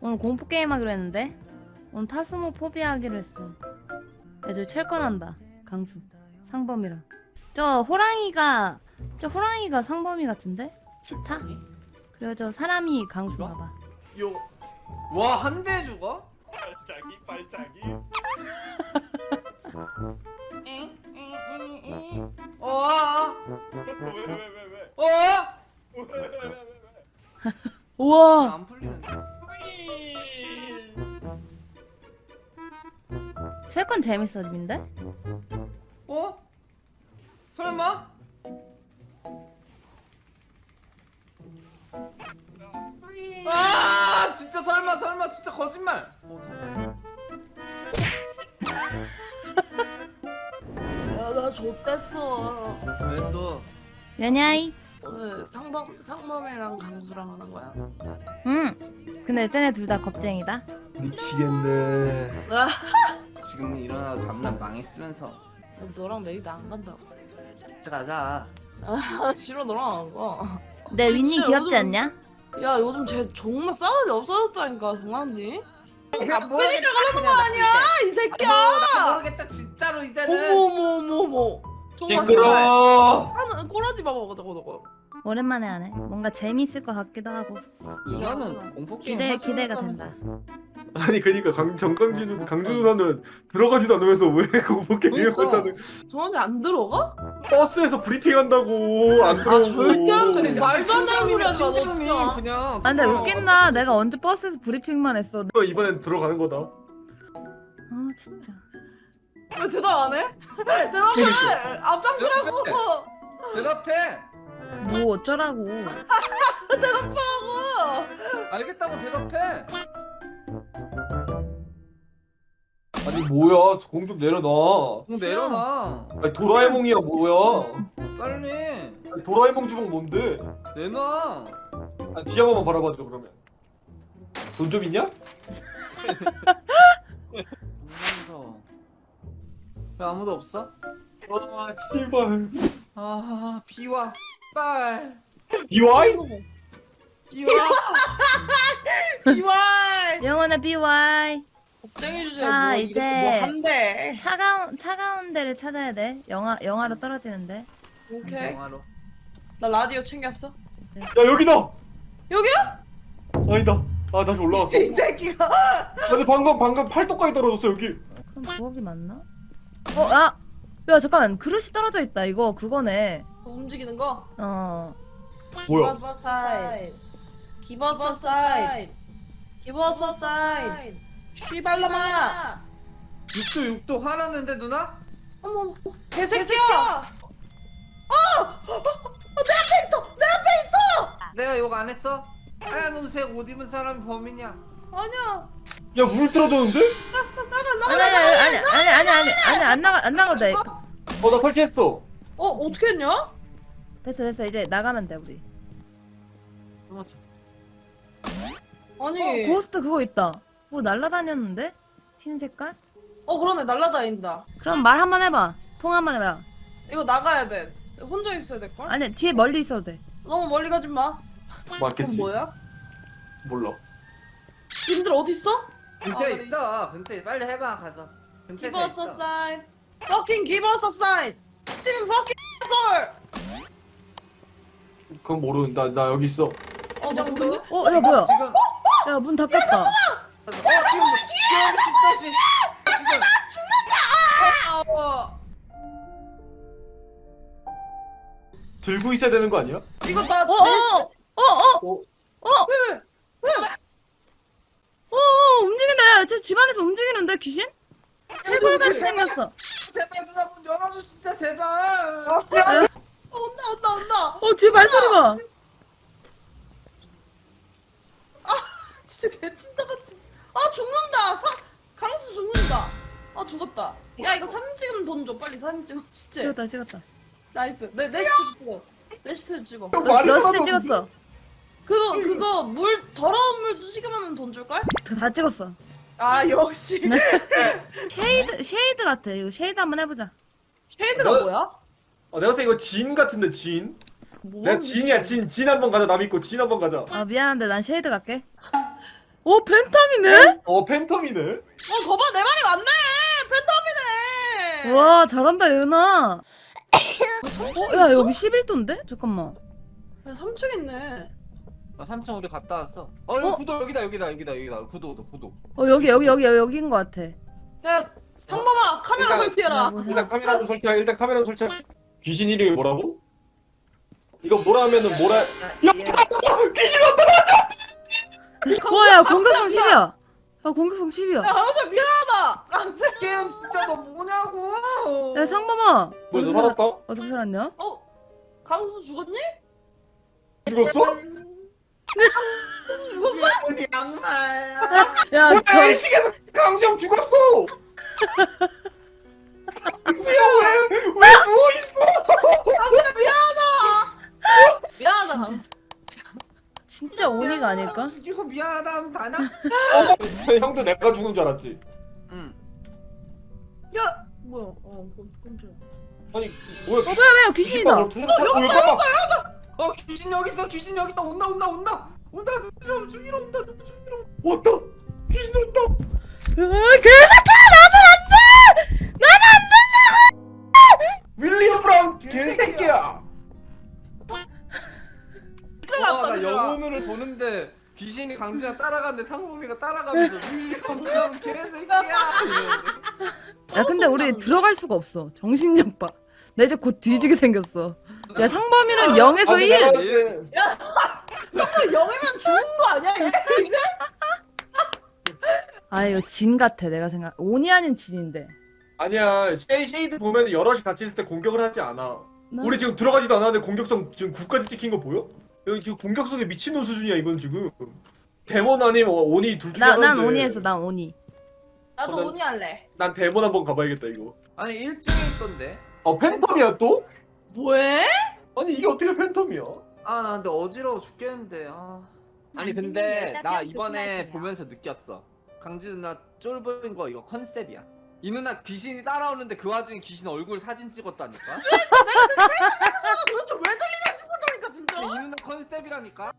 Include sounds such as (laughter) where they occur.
오늘 공포 게임 하기로 했는데 오늘 파스모 포비아 하기로 했어. 애들 철권한다. 강수 상범이랑. 저 호랑이가 저 호랑이가 상범이 같은데? 치타? 그리고 저 사람이 강수가 봐. 요. 와, 한 대 죽어? 발차기 발차기 (laughs) 어? 아, 왜왜왜왜 어? 왜왜왜왜 우와. 안 재밌어 님들? 어? 설마? 아, 진짜 설마 설마 진짜 거짓말. 어. 야나 좆됐어 왜 또? 연야이. 오늘 상범 상범이랑 강수랑 하는 거야 응. 근데 쟤네 둘 다 겁쟁이다. 미치겠네. 지금은 일어나도 밤낮 망했으면서 너랑 내일도 안 간다고 진짜 가자. 아 싫어 너랑 안 가. 내 윈니 진짜 귀엽지 요즘- 않냐? 야 요즘 쟤 정말 싸가지 없어졌다니까 정말지 그러니까 그러니까 그러는 거 아니야 이 새끼야 나 모르겠다 진짜로 이제는. 어머 어머 어머 어머 정말 시끄러. 하는 꼬라지 봐봐 저거 저거 오랜만에 하네. 뭔가 재밌을 것 같기도 하고 누나는 공포 게임 기대 하지 기대가. 된다. 아니 그러니까 강 정강진우 강준우 누나는 들어가지도 않으면서 왜 (laughs) 공포 게임을 그러니까. 하자는 정한지 안 들어가? 버스에서 브리핑한다고 안 들어오고. 절대 안 그래. 말도 안 되는 소리 하지 마, 너 진짜. 그냥. 아 근데 웃긴다. 내가 언제 버스에서 브리핑만 했어. 이거 이번엔 들어가는 거다. 아 진짜. 왜 대답 안 해? (laughs) 대답해 앞장서라고 대답해. 뭐 어쩌라고. (laughs) 대답하고 알겠다고 대답해. 아니 뭐야 공 좀 내려놔. 뭐 내려놔. 아니 도라에몽이야 뭐야? 빨리 아니, 도라에몽 주먹 뭔데? 내놔. 아, 뒤 한번만 바라봐줘 그러면. 돈 좀 있냐? 무서워. (laughs) 왜 아무도 없어? 아 씨발. 아 비와 빨 BY? 비와. 이말 영원의 BY. 걱정해 주제 자, 뭐 이제- 이렇게 뭐 한대 차가운 차가운 데를 찾아야 돼. 영하 영하로 떨어지는데. 오케이 영화로. 나 라디오 챙겼어 야 여기다. 여기야? 아니다. 아 다시 올라왔어. 이 새끼가 아, 근데 방금 방금 팔도까지 떨어졌어 여기. 그럼 부엌이 맞나? 어, 야, 야 잠깐 그릇이 떨어져 있다. 이거 그거네. 움직이는 거 어, 뭐야? 기버서 사인 기버서 사인 기버서 사인 쉬발라마 육도 육도 화났는데 누나? 어머 개새끼야 내가 욕 안 했어? 하얀 옷색 옷 입은 사람이 범인이야. 아니야 야물 떨어졌는데? 아니 아니 아니 아니 아니 아니 아니 안 나가 안 나가도 돼. 어 나 설치했어. 어 어떻게 했냐? 됐어 됐어 이제 나가면 돼 우리. 도망쳐. 아니 어, 고스트 그거 있다. 뭐 날라다녔는데? 흰 색깔? 어 그러네 날라다닌다 그럼 말 한 번 해봐. 통화 한 번 해봐. 이거 나가야 돼 혼자 있어야 될 걸? 아니 뒤에 멀리 있어도 돼. 너무 멀리 가지 마 맞겠지. 뭐야? 몰라. 님들 어딨어? 근처에 아, 있어. 근처에 빨리 해봐 가서. 근처에 다 있어. sign Fucking give us a sign Steven fucking asshole 그건 모르는 나, 나 여기 있어. 어 나 모르냐? 어, 야 뭐야? 지금. 야 문 닫혔다. 어 지금 십다시. 진짜 나 죽는다. 들고 있어야 되는 거 아니야? 이거 나 어, 어, 어, 어, 어? 어, 왜? 왜? 어, 어, 움직인다. 저 집안에서 움직이는데 귀신? 해골같이 생겼어. 제발 누나 문 열어줘 진짜 제발. 어, 온다 온다 온다 어, 뒤에 발소리 봐. 진짜 개친다같이 아 죽는다 사, 강수 죽는다 아 죽었다 야 이거 사진 찍으면 돈 줘 빨리 사진 찍어 진짜 찍었다, 찍었다. 나이스 내, 내 시트 찍어 내 시트 찍어 너, 너 시체 찍었어. 그거 그거 물 더러운 물 찍으면 돈 줄걸? 다 찍었어. 아 역시 (laughs) 쉐이드, 쉐이드 같아. 이거 쉐이드 한번 해보자. 쉐이드가 너- 뭐야? 아, 내가 봤을 때 이거 진 같은데 진. 뭐 내가 진이야 진. 진 한 번 가자 남 있고 진 한 번 가자. 아, 미안한데 난 쉐이드 갈게. 오 팬텀이네? 어 팬텀이네. 어 거봐 내 말이 맞네 팬텀이네 와 잘한다 예은아 어? 야 여기 11도인데? 잠깐만 야 3층 있네 나 삼청 우리 갔다 왔어. 어 여기 어? 구도 여기다 여기다 여기다 여기다 구도 구도 구도. 어 여기 여기 여기 여기인 것 같아 야 상범아 카메라 일단- 설치해라 일단 카메라 좀 설치해. 일단 카메라 좀 설치해. 귀신 이름이 뭐라고? 이거 뭐라 하면은 뭐라? 야, 와야 공격성 10이야 야 공격성 10이야 야 강수 미안하다 강수 게임 진짜 너 뭐냐고. 야 상범아 뭐너 어떻게, 살았다? 어떻게 살았냐? 어? 강수 죽었니? 죽었어? 죽었어? 어디 양말. 야 뭐야 저 1층에서 강수형 죽었어. 강수형 왜 왜 누워 있어? 강수 미안하다 미안하다 진짜 오니가 아닐까? 죽이고 미안하다 하면 다냐? 형도 내가 죽은 줄 알았지. 응. 야 뭐야 어 깜짝이야 아니 뭐야? 어 뭐야 뭐야 귀신이다 어, 여기다 어 귀신 여기 있어 귀신 여기 있다 온다 온다 온다 온다 누구 죽이러 온다 누구 죽이러 온다. 왔다. 귀신 왔다. 개새끼야 나는 안돼 윌리엄 브라운 개새끼야. 와, 나 영혼으로 보는데 귀신이 강진아 따라가는데 상범이가 따라가면서 윌리엄 브라운 개새끼야 이러는데. 야 근데 우리 들어갈 수가 없어 정신력 봐 나 이제 곧 뒤지게 생겼어 야 상범이는 0에서 아니, 1 내가 봤을 때 형은 영이면 죽은 거 아니야 이제? 이제? (laughs) 아 이거 진 같아 내가 생각 온이 아닌 진인데 아니야 쉐이 쉐이드 보면 여럿이 같이 있을 때 공격을 하지 않아. 나- 우리 지금 들어가지도 않았는데 공격성 지금 9까지 찍힌 거 보여? 여기 지금 공격성에 미친놈 수준이야 이건 지금. 데몬 아니면 온이 둘 중에 나, 난 하나인데. 온이 했어 난 온이 나도 어, 난- 오니 할래 난 데몬 한번 가봐야겠다 이거. 아니 1층에 있던데 어 팬텀이야 또? 뭐해? 아니 이게 어떻게 팬텀이야? 아 나 근데 어지러워 죽겠는데. 아. 아니 근데 나 이번에 보면서 느꼈어. 강지 누나 쫄보인 거 이거 컨셉이야. 이 누나 귀신이 따라오는데 그 와중에 귀신 얼굴 사진 찍었다니까? (laughs) 도대체 왜 들리냐 싶었다니까 진짜. 이 누나 컨셉이라니까